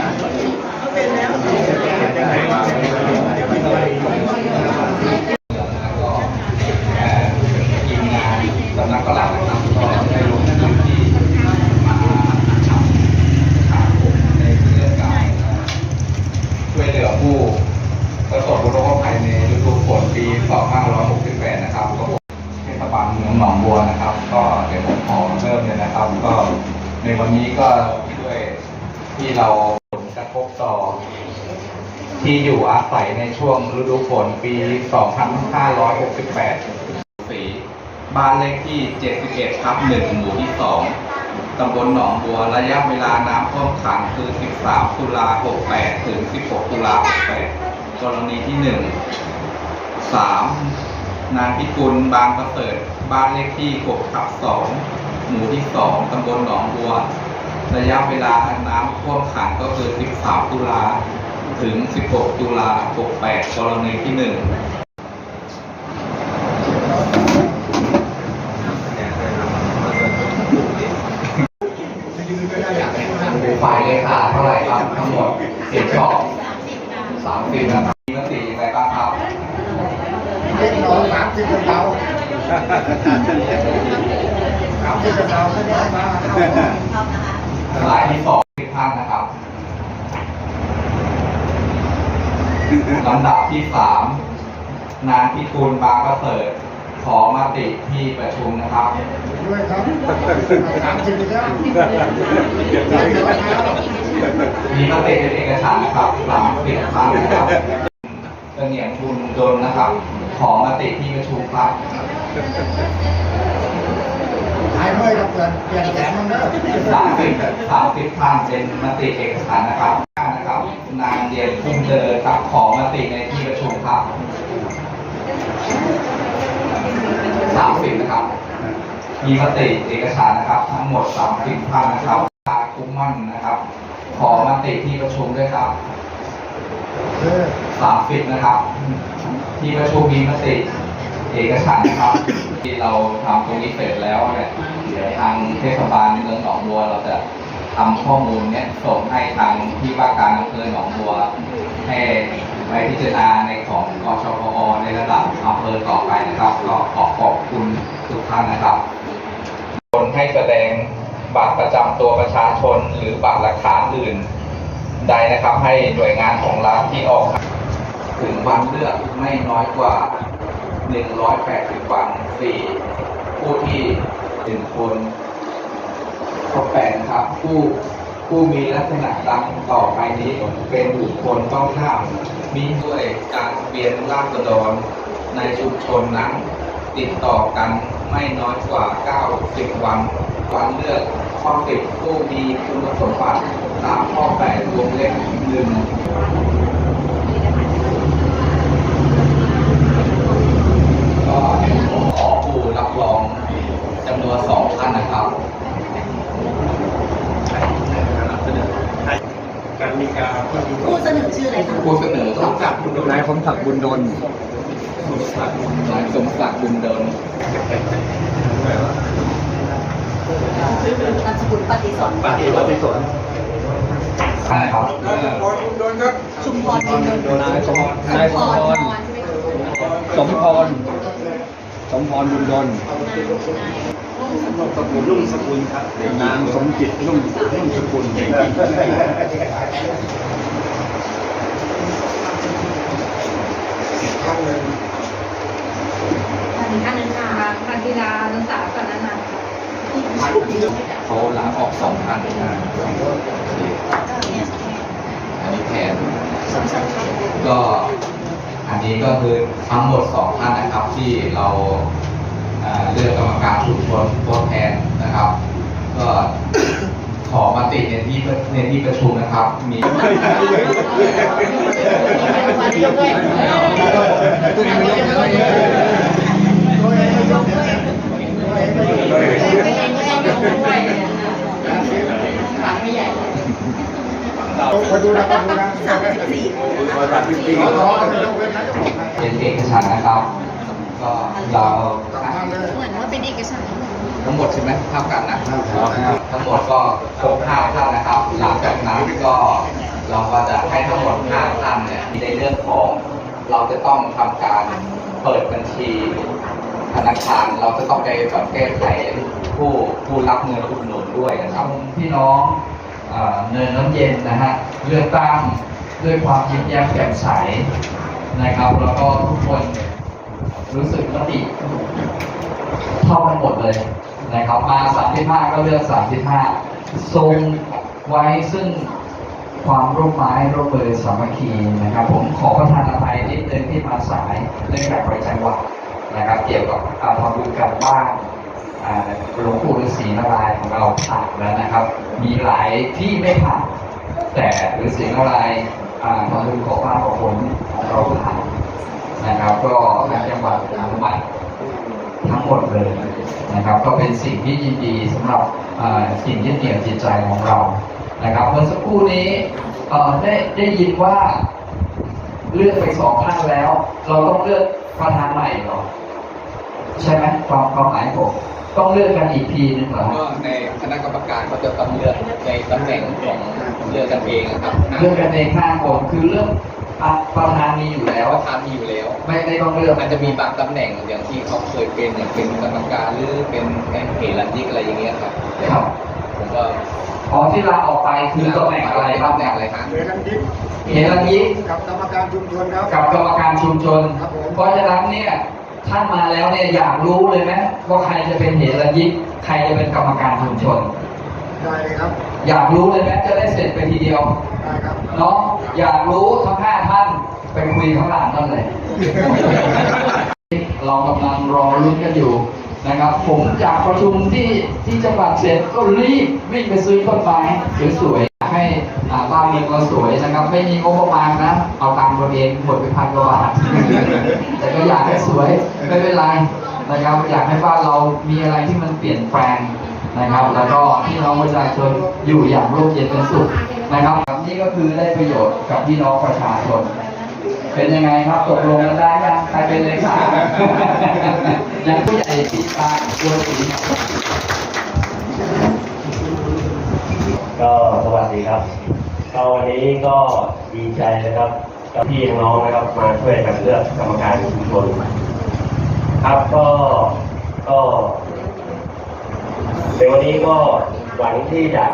ในเรื่องการช่วยเหลือผู้ประสบภัยในฤดูฝนปี2568นะครับก็เทศบาลเมืองหนองบัวนะครับก็เดี๋ยวผมขอเริ่มเลยนะครับก็ในวันนี้ก็ด้วยที่เราผลกระทบต่อ ที่อยู่อาศัยในช่วงฤดูฝนปี 2568สีบ้านเลขที่ 71ทับ1หมู่ที่ 2 ตำบลหนองบัวระยะเวลาน้ำท่วมขังคือ 13 ตุลา 68 ถึง 16 ตุลา 68 กรณีที่ 1 3. นางพิกุลบางประเสริฐ บ้านเลขที่6ทับ2หมู่ที่ 2 ตำบลหนองบัว ระยะเวลาน้ำท่วมขังก็คือ 13 ตุลา ถึง 16 ตุลา 68 กรณีที่1ฝ่ายเลขาเท่าไหร่ครับทั้งหมดสิบสองสามสิบนะครับมีมติอะไรบ้างครับเล็กน้อยสามสิบกระเป๋าสามสิบกระเป๋าก็ได้มาเข้ารายที่สองสิบท่านนะครับ ลำดับที่สามนางพิกุลบางประเสริฐขอมติที่ประชุมนะครับ ด้วยครับสามสิบแล้วเดี๋ยวเดี๋ยวเช้ามีมติเป็นเอกสารนะครับสามสิบท่านนะครับเสนียงบุญดลนะครับ ขอมติที่ประชุมครับหายเมื่อยกับเปลี่ยนเปลี่ยนแสนมันเด้อสามสิบสามสิบท่านเป็นมติเอกสารนะครับนะครับนาง เดียนพุ่มเจริญครับขอมติในที่ประชุมครับสามสิบนะครับ มีมติเอกสารนะครับ ทั้งหมดสามสิบท่านนะครับตาคุ้มมั่นนะครับ ขอมติที่ประชุมด้วยครับสามสิบนะครับ ที่ประชุมมีมติเอกสารนะครับ ที่เราทำตรงนี้เสร็จแล้วเนี่ยเดี๋ยวทางเทศบาลเมืองหนองบัวเราจะ ทำข้อมูลเนี่ยส่งให้ทางที่ว่าการอำเภอหนองบัวให้ไปพิจารณาในของกชพอในระดับอำเภอต่อไปนะครับก็ขอขอบคุณทุกท่านนะครับ คนให้แสดงบัตรประจำตัวประชาชนหรือบัตรหลักฐานอื่น ใดนะครับให้หน่วยงานของรัฐที่ออก ถึงวันเลือกไม่น้อยกว่า 180 วัน4ผู้ที่ถึงคน แปดครับ ผู้ผู้มีลักษณะดังต่อไปนี้เป็นบุคคลต้องห้าม มีด้วยการเปลี่ยนราษฎรในชุมชนนั้น ติดต่อกันไม่น้อยกว่า 90 วันวันเลือกข้อ10ผู้มีคุณสมบัติตามข้อ8วงเล็บหนึ่งก็ขอผู้รับรองจำนวนสองท่านนะครับ การ มีการผู้เสนอชื่ออะไรคะผู้เสนอต้องจับนายคมศักดิ์บุญดลนายสมศักดิ์บุญเดินนามสกุลปฏิสนปฏิบัติสนท่านครับชุมพรบุญนนท์นายสมสนายมสพมรพนรอนใช่ไหมคะสมพรสมพรบุญด นุ่มสกุลรุ่งสกุลครับนางสมจิตรุ่งรุ่งสกุลข้างหนึ่งอันนี้อันนึงค่ะพันธิลานุสาวกับนันนันท์เขาลาออกสองท่านนะอันนี้แทนก็อันนี้ก็คือทั้งหมดสองท่านนะครับที่เรา เอ่อเลือกกรรมการชุมชนตัวแทนนะครับ ก็ขอมติในที่ในที่ประชุมนะครับ มีเองไม่ยกตัวเอกตัวเองตัวเองไม่ยกไม่เองไม่เองยกด้วยปากไม่ใหญ่มาดูนะมาดูนะสามสิบสี่สามสิบสี่ร้อยยกเว้นะเป็นเอกฉันนะครับ ก็เราานเลยเหมือนว่าเป็นเอกสารทั้งหมดใช่ไหมเท่ากันนะครับทั้งหมดก็ครบห้าท่านนะครับ หลังจากนั้นก็เราก็จะให้ทั้งหมดห้าท่านเนี่ยในเรื่องของเราจะต้องทำการเปิดบัญชีธนาคารเราจะต้องไปแบบแก้ไขผู้ผู้รับเงินอุดหนุนด้วยนะครับพี่น้องเอ่อเนินน้ำเย็นนะฮะเลือกตั้งด้วยความยิ้มแย้มแจ่มใสนะครับ แล้วก็ทุกคน รู้สึกมติเท่ากันหมดเลยนะครับมา35 ก็เลือก 35 ทรงไว้ซึ่งความร่วมไม้ร่วมมือสามัคคีนะครับ ผมขอประทานอภัยนิดนึงที่มาสายเนื่องจากไปจังหวัดนะครับ เกี่ยวกับอาทำบุญกันบ้านอ่าหลวงปู่ฤาษีนารายของเราผ่านแล้วนะครับ มีหลายที่ไม่ผ่านแต่ฤาษีนารายณ์อ่าทำบุญขอบ้านขอผลของเราผ่าน นะครับ ก็ทางจังหวัดอนุมัติทั้งหมดเลยนะครับ ก็เป็นสิ่งที่ยินดีสำหรับเอ่อสิ่งยึดเหนี่ยวจิตใจของเรานะครับเมื่อสักครู่นี้เอ่อได้ได้ยินว่าเลือกไปสองท่านแล้ว เราต้องเลือกประธานใหม่เหรอใช่ไหมความความหมายผมต้องเลือกกันอีกทีนึงเหรอฮะก็ในคณะกรรมการเขาจะต้องเลือกในตำแหน่งของเลือกกันเองนะครับเลือกกันเองห้าคนคือเลือกอะประธานมีอยู่แล้วประธานมีอยู่แล้ว ไม่ไม่ต้องเลือกมันจะมีบางตำแหน่งอย่างที่เขาเคยเป็นอย่างเป็นกรรมการหรือเป็นแอนเฮลันยิกอะไรอย่างเงี้ยครับครับผมก็อ๋อที่ลาออกไปคือตำแหน่งอะไรบ้างตำแหน่งอะไรฮะเรียนน้ำทิพย์เฮลันยิกกับกรรมการชุมชนครับกับกรรมการชุมชนครับผมเพราะฉะนั้นเนี่ยท่านมาแล้วเนี่ยอยากรู้เลยไหมว่าใครจะเป็นเหรัญยิกใครจะเป็นกรรมการชุมชนได้เลยครับ อยากรู้เลยไหมจะได้เสร็จไปทีเดียวได้ครับเนาะอยากรู้ทั้งห้าท่านไปคุยข้างหลังนั่นเลย เรากำลังรอลุ้นกันอยู่นะครับ ผมจากประชุมที่ที่จังหวัดเสร็จก็รีบวิ่งไปซื้อต้นไม้สวยๆให้บ้านเมืองเราสวยนะครับ ไม่มีงบประมาณนะ เอาตังค์ตัวเองหมดไปพันกว่าบาทแต่ก็อยากให้สวยไม่เป็นไรนะครับอยากให้บ้านเรามีอะไรที่มันเปลี่ยนแปลงนะครับ แล้วก็พี่น้องประชาชนอยู่อย่างร่มเย็นเป็นสุข นะครับนี่ก็คือได้ประโยชน์กับพี่น้องประชาชน เป็นยังไงครับตกลงกันได้ยังใครเป็นเลขายังผู้ใหญ่ปีตาตัวสีก็สวัสดีครับก็วันนี้ก็ดีใจนะครับกับพี่น้องนะครับมาช่วยกันเลือกกรรมการชุมชนครับก็ก็ในวันนี้ก็หวังที่จะ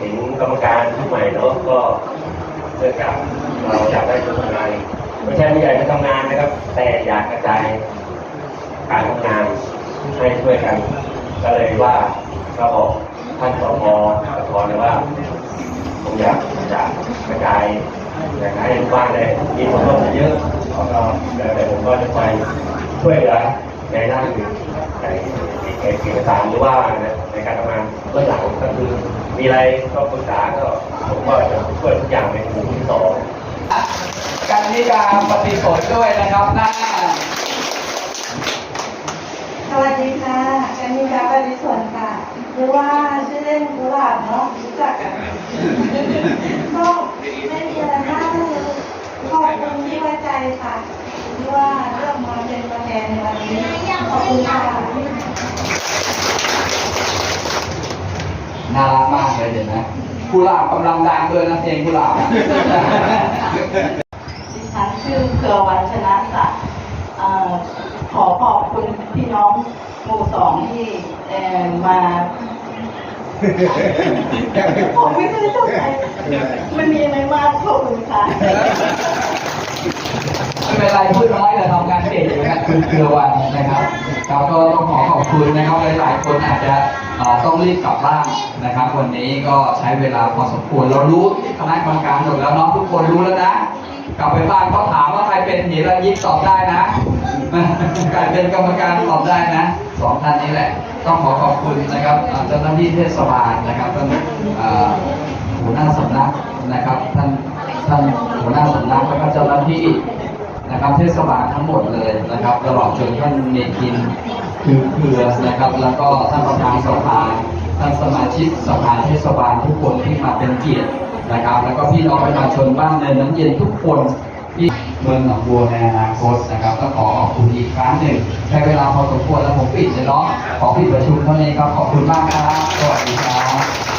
เห็นกรรมการชุดใหม่เนาะก็เนื่องจากเราอยากได้คนทำงานไม่ใช่ไม่อยากจะทำงานนะครับ แต่อยากกระจายการทำงานให้ช่วยกัน ก็เลยว่าก็บอกท่านสพสพเลยว่าผมอยากจะกระจายอยากให้บ้านได้มีคนร่วมเยอะแล้วก็แล้วแต่ผมก็จะไปช่วยเหลือ ในด้านในเอกสารหรือว่าในการทำงานเบื้องหลังก็คือ มีอะไรก็ปรึกษาก็ผมก็จะช่วยทุกอย่างในกลุ่มที่สองการนิการปฏิสนด้วยนะครับหน้าสวัสดีค่ะกันิกาบริสุทธิ์ค่ะหรือว่าชื่อเล่นกุหลาบเนาะ รู้จักกัน ก็ไม่มีอะไรมากก็คือขอบคุณที่ไว้ใจค่ะ ที่ว่าเลือกมาเป็นตัวแทนในวันนี้ ขอบคุณค่ะ น่ารักมากเลยเห็นไหม กุหลาบกำลังดังด้วยนะเพลงกุหลาบอะดิฉันชื่อเครือวันชนะศักดิ์เอ่อขอขอบคุณพี่น้องหมู่สองที่เอ่อมาผมไม่เคยเข้าใจมันมีอะไรมากขอบคุณค่ะไม่ เป็นไรพูดน้อยแต่ทำงานเก่งอยู่นะคือเครือวันนะครับเราก็ต้องขอขอบคุณนะครับหลายๆคนอาจจะต้องรีบกลับบ้านนะครับ วันนี้ก็ใช้เวลาพอสมควรเรารู้ที่คณะกรรมการหมดแล้วเนาะทุกคนรู้แล้วนะกลับไปบ้านเขาถามว่าใครเป็นหิรันยิกตอบได้นะใครเป็นกรรมการตอบได้นะสองท่านนี้แหละ ต้องขอขอบคุณนะครับเจ้าหน้าที่เทศบาลนะครับท่านหัวหน้าสำนักนะครับท่านท่านหัวหน้าสำนักแล้วก็เจ้าหน้าที่ นะครับเทศบาลทั้งหมดเลยนะครับตลอดจนท่านเนกินคือเครือนะครับ แล้วก็ท่านประธานสภาท่านสมาชิกสภาเทศบาลทุกคนที่มาเป็นเกียรตินะครับ แล้วก็พี่น้องประชาชนบ้านเนินน้ำเย็นทุกคนที่เมืองหนองบัวในอนาคตนะครับก็ขอลาพอสมควรแล้วผมปิดเลยเนาะขอปิดประชุมเท่านี้ครับขอบคุณมากครับสวัสดีครับ